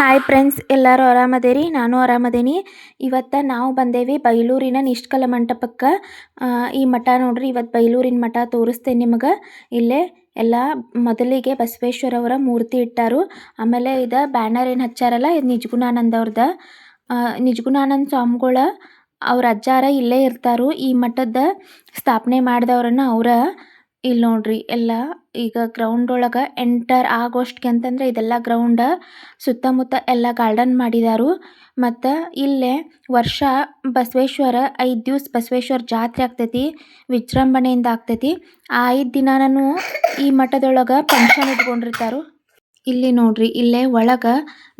Hi friends ಎಲ್ಲರೂ ಆರಾಮದೇರಿ? ನಾನು ಆರಾಮದೇನಿ. ಇವತ್ತು ನಾವು ಬಂದೇವಿ ಬೈಲೂರಿನ ನಿಷ್ಕಲ ಮಂಟಪಕ್ಕೆ. ಈ ಮಠ ನೋಡ್ರಿ, ಇವತ್ತು ಬೈಲೂರಿನ ಮಠ ತೋರಿಸ್ತೇನೆ ನಿಮಗೆ. ಇಲ್ಲೇ ಎಲ್ಲ ಮೊದಲಿಗೆ ಬಸವೇಶ್ವರ ಅವರ ಮೂರ್ತಿ ಇಟ್ಟಾರು. ಆಮೇಲೆ ಇದು ಬ್ಯಾನರ್ ಏನು ಹಚ್ಚಾರಲ್ಲ, ಇದು ನಿಜಗುಣಾನಂದ ಅವ್ರದ. ನಿಜಗುಣಾನಂದ ಸ್ವಾಮಿಗಳ ಅವ್ರ ಅಜ್ಜಾರ ಇಲ್ಲೇ ಇರ್ತಾರು. ಈ ಮಠದ ಸ್ಥಾಪನೆ ಮಾಡಿದವ್ರನ್ನ ಅವರ ಇಲ್ಲಿ ನೋಡ್ರಿ ಎಲ್ಲ ಈಗ ಗ್ರೌಂಡ್ ಒಳಗ ಎಂಟರ್ ಆಗೋಷ್ಟ್ಗೆ ಅಂತಂದ್ರೆ ಇದೆಲ್ಲ ಗ್ರೌಂಡ್ ಸುತ್ತಮುತ್ತ ಎಲ್ಲ ಗಾರ್ಡನ್ ಮಾಡಿದಾರು. ಮತ್ತ ಇಲ್ಲೇ ವರ್ಷ ಬಸವೇಶ್ವರ, ಐದು ದಿವ್ಸ ಬಸವೇಶ್ವರ ಜಾತ್ರೆ ಆಗ್ತೈತಿ, ವಿಜೃಂಭಣೆಯಿಂದ ಆಗ್ತೈತಿ. ಆ ಐದು ದಿನಾನೂ ಈ ಮಠದೊಳಗ ಫಂಕ್ಷನ್ ಇಟ್ಕೊಂಡಿರ್ತಾರು. ಇಲ್ಲಿ ನೋಡ್ರಿ, ಇಲ್ಲೇ ಒಳಗ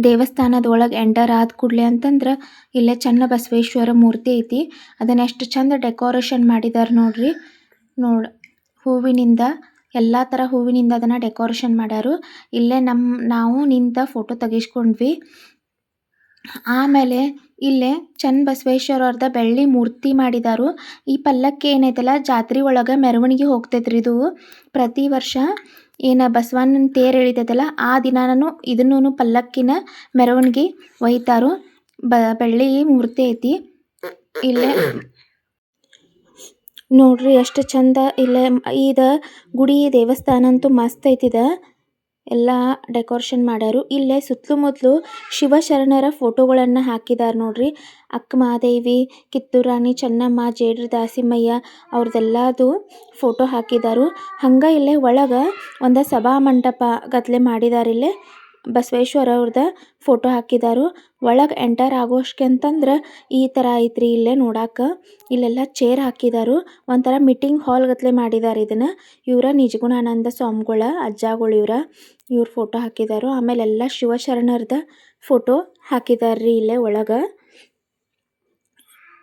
ದೇವಸ್ಥಾನದ ಒಳಗೆ ಎಂಟರ್ ಆದ ಕೂಡಲೇ ಅಂತಂದ್ರ ಇಲ್ಲೇ ಚನ್ನ ಬಸವೇಶ್ವರ ಮೂರ್ತಿ ಐತಿ. ಅದನ್ನ ಎಷ್ಟು ಚಂದ ಡೆಕೋರೇಷನ್ ಮಾಡಿದಾರ ನೋಡ್ರಿ. ನೋಡ್ ಹೂವಿನಿಂದ, ಎಲ್ಲ ತರ ಹೂವಿನಿಂದ ಅದನ್ನ ಡೆಕೋರೇಷನ್ ಮಾಡ್ಯಾರು. ಇಲ್ಲೇ ನಮ್, ನಾವು ನಿಂತ ಫೋಟೋ ತೆಗಿಸ್ಕೊಂಡ್ವಿ. ಆಮೇಲೆ ಇಲ್ಲೇ ಅವ್ರದ ಬೆಳ್ಳಿ ಮೂರ್ತಿ ಮಾಡಿದಾರು. ಈ ಪಲ್ಲಕ್ಕಿ ಏನೈತಲ್ಲ, ಜಾತ್ರೆ ಒಳಗೆ ಮೆರವಣಿಗೆ ಹೋಗ್ತೈತ್ರಿ ಇದು. ಪ್ರತಿ ವರ್ಷ ಏನು ಬಸವಣ್ಣನ ತೇರು ಎಳಿತೈತಲ್ಲ, ಆ ದಿನಾನು ಇದನ್ನೂ ಪಲ್ಲಕ್ಕಿನ ಮೆರವಣಿಗೆ ಒಯ್ತಾರು. ಬ, ಬೆಳ್ಳಿ ಮೂರ್ತಿ ಐತಿ. ಇಲ್ಲೇ ನೋಡ್ರಿ ಎಷ್ಟು ಚಂದ ಇಲ್ಲೇ ಇದ ಗುಡಿ ದೇವಸ್ಥಾನ ಅಂತೂ ಮಸ್ತ್ ಐತಿದ. ಎಲ್ಲ ಡೆಕೋರೇಷನ್ ಮಾಡ್ಯಾರು. ಇಲ್ಲೇ ಸುತ್ತಲೂ ಮುತ್ತಲು ಶಿವಶರಣರ ಫೋಟೋಗಳನ್ನ ಹಾಕಿದಾರ ನೋಡ್ರಿ. ಅಕ್ಕ ಮಹಾದೇವಿ, ಕಿತ್ತೂರು ರಾಣಿ ಚೆನ್ನಮ್ಮ, ಜೇಡ್ರ ದಾಸಿಮಯ್ಯ ಅವ್ರದ್ದೆಲ್ಲದು ಫೋಟೋ ಹಾಕಿದಾರು. ಹಂಗ ಇಲ್ಲೇ ಒಳಗ ಒಂದ ಸಭಾ ಮಂಟಪ ಗತ್ಲೆ ಮಾಡಿದಾರೆ ಇಲ್ಲೇ. ಬಸವೇಶ್ವರ ಅವ್ರದ ಫೋಟೋ ಹಾಕಿದಾರು. ಒಳಗ್ ಎಂಟರ್ ಆಗೋಷ್ಗೆ ಅಂತಂದ್ರ ಈ ತರ ಐತ್ರಿ ಇಲ್ಲೇ ನೋಡಾಕ. ಇಲ್ಲೆಲ್ಲ ಚೇರ್ ಹಾಕಿದಾರು. ಒಂಥರ ಮೀಟಿಂಗ್ ಹಾಲ್ ಗತ್ಲೆ ಮಾಡಿದಾರೆ ಇದನ್ನ. ಇವರ ನಿಜಗುಣಾನಂದ ಸ್ವಾಮಿಗಳ, ಅಜ್ಜಾಗಳು ಇವರ. ಇವ್ರ ಫೋಟೋ ಹಾಕಿದಾರು. ಆಮೇಲೆ ಎಲ್ಲಾ ಶಿವಶರಣರದ ಫೋಟೋ ಹಾಕಿದಾರ್ರಿ ಇಲ್ಲೇ ಒಳಗ.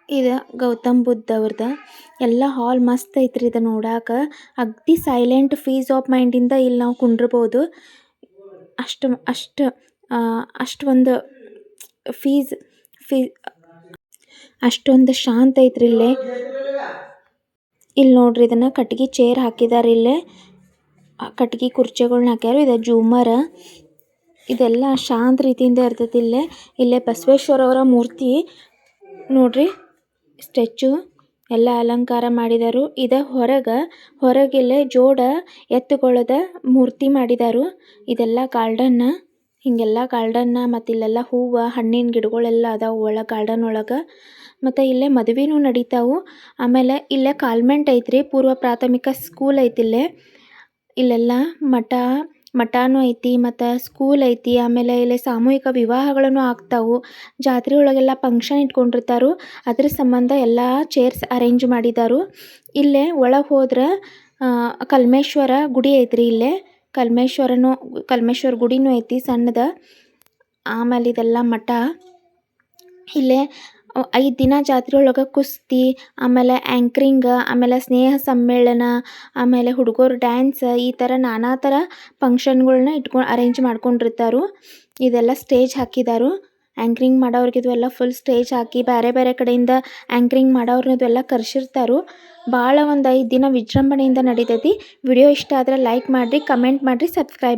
ಇದು ಗೌತಮ್ ಬುದ್ಧ ಅವ್ರದ. ಎಲ್ಲ ಹಾಲ್ ಮಸ್ತ್ ಐತ್ರಿ ಇದು ನೋಡಾಕ. ಅಗ್ದಿ ಸೈಲೆಂಟ್ ಫೀಸ್ ಆಫ್ ಮೈಂಡಿಂದ ಇಲ್ಲಿ ನಾವು ಕುಂಡ್ರಬಹುದು ಅಷ್ಟು ಅಷ್ಟು ಅಷ್ಟು ಒಂದು ಫೀಸ್ ಫೀ ಅಷ್ಟೊಂದು ಶಾಂತ ಐತ್ರಿ ಇಲ್ಲೇ. ಇಲ್ಲಿ ನೋಡ್ರಿ ಇದನ್ನ ಕಟ್ಟಿಗೆ ಚೇರ್ ಹಾಕಿದಾರೆ ಇಲ್ಲೇ. ಕಟ್ಟಿಗೆ ಕುರ್ಚಿಗಳನ್ನ ಹಾಕ್ಯಾರ, ಇದು ಜೂಮರ. ಇದೆಲ್ಲ ಶಾಂತ ರೀತಿಯಿಂದ ಇರ್ತೈತಿ ಇಲ್ಲೇ. ಇಲ್ಲೇ ಬಸವೇಶ್ವರ ಅವರ ಮೂರ್ತಿ. ನೋಡ್ರಿ, ಸ್ಟ್ಯಾಚು. ಎಲ್ಲ ಅಲಂಕಾರ ಮಾಡಿದರು. ಇದ ಹೊರಗ, ಹೊರಗಿಲ್ಲ ಜೋಡ ಎತ್ತುಗೊಳದ ಮೂರ್ತಿ ಮಾಡಿದರು. ಇದೆಲ್ಲ ಗಾರ್ಡನ್ ಹಿಂಗೆಲ್ಲ ಗಾರ್ಡನ್ ಮತ್ತು ಇಲ್ಲೆಲ್ಲ ಹೂವ, ಹಣ್ಣಿನ ಗಿಡಗಳೆಲ್ಲ ಅದಾವು ಒಳಗೆ ಗಾರ್ಡನ್ ಒಳಗೆ ಮತ್ತು ಇಲ್ಲೇ ಮದುವೆನೂ ನಡೀತಾವು. ಆಮೇಲೆ ಇಲ್ಲೇ ಕಾಲ್ಮೆಂಟ್ ಐತ್ರಿ, ಪೂರ್ವ ಪ್ರಾಥಮಿಕ ಸ್ಕೂಲ್ ಐತಿ ಇಲ್ಲೇ. ಇಲ್ಲೆಲ್ಲ ಮಠ ಮಠನೂ ಐತಿ, ಮತ್ತು ಸ್ಕೂಲ್ ಐತಿ, ಆಮೇಲೆ ಇಲ್ಲಿ ಸಾಮೂಹಿಕ ವಿವಾಹಗಳನ್ನು ಆಗ್ತಾವು. ಜಾತ್ರೆ ಒಳಗೆಲ್ಲ ಫಂಕ್ಷನ್ ಇಟ್ಕೊಂಡಿರ್ತಾರು. ಅದ್ರ ಸಂಬಂಧ ಎಲ್ಲ ಚೇರ್ಸ್ ಅರೇಂಜ್ ಮಾಡಿದಾರು. ಇಲ್ಲೇ ಒಳಗೆ ಹೋದ್ರೆ ಕಲ್ಮೇಶ್ವರ ಗುಡಿ ಐತ್ರಿ ಇಲ್ಲೇ. ಕಲ್ಮೇಶ್ವರನು, ಕಲ್ಮೇಶ್ವರ ಗುಡಿನೂ ಐತಿ ಸಣ್ಣದ. ಆಮೇಲೆ ಇದೆಲ್ಲ ಮಠ. ಇಲ್ಲೇ ಐದು ದಿನ ಜಾತ್ರೆ ಒಳಗೆ ಕುಸ್ತಿ, ಆಮೇಲೆ ಆ್ಯಂಕ್ರಿಂಗ್ ಆಮೇಲೆ ಸ್ನೇಹ ಸಮ್ಮೇಳನ, ಆಮೇಲೆ ಹುಡುಗರು ಡ್ಯಾನ್ಸ್ ಈ ಥರ ನಾನಾ ಥರ ಫಂಕ್ಷನ್ಗಳ್ನ ಇಟ್ಕೊಂಡು ಅರೇಂಜ್ ಮಾಡ್ಕೊಂಡಿರ್ತಾರೆ. ಇದೆಲ್ಲ ಸ್ಟೇಜ್ ಹಾಕಿದಾರು. ಆ್ಯಂಕ್ರಿಂಗ್ ಮಾಡೋರಿಗೆ ಇದು ಎಲ್ಲ ಫುಲ್ ಸ್ಟೇಜ್ ಹಾಕಿ ಬೇರೆ ಬೇರೆ ಕಡೆಯಿಂದ ಆ್ಯಂಕ್ರಿಂಗ್ ಮಾಡೋರ್ನ ಇದೆಲ್ಲ ಕರ್ಸಿರ್ತಾರು. ಭಾಳ ಒಂದು ಐದು ದಿನ ವಿಜೃಂಭಣೆಯಿಂದ ನಡಿತೈತಿ. ವಿಡಿಯೋ ಇಷ್ಟ ಆದರೆ ಲೈಕ್ ಮಾಡಿರಿ ಕಮೆಂಟ್ ಮಾಡಿರಿ ಸಬ್ಸ್ಕ್ರೈಬ್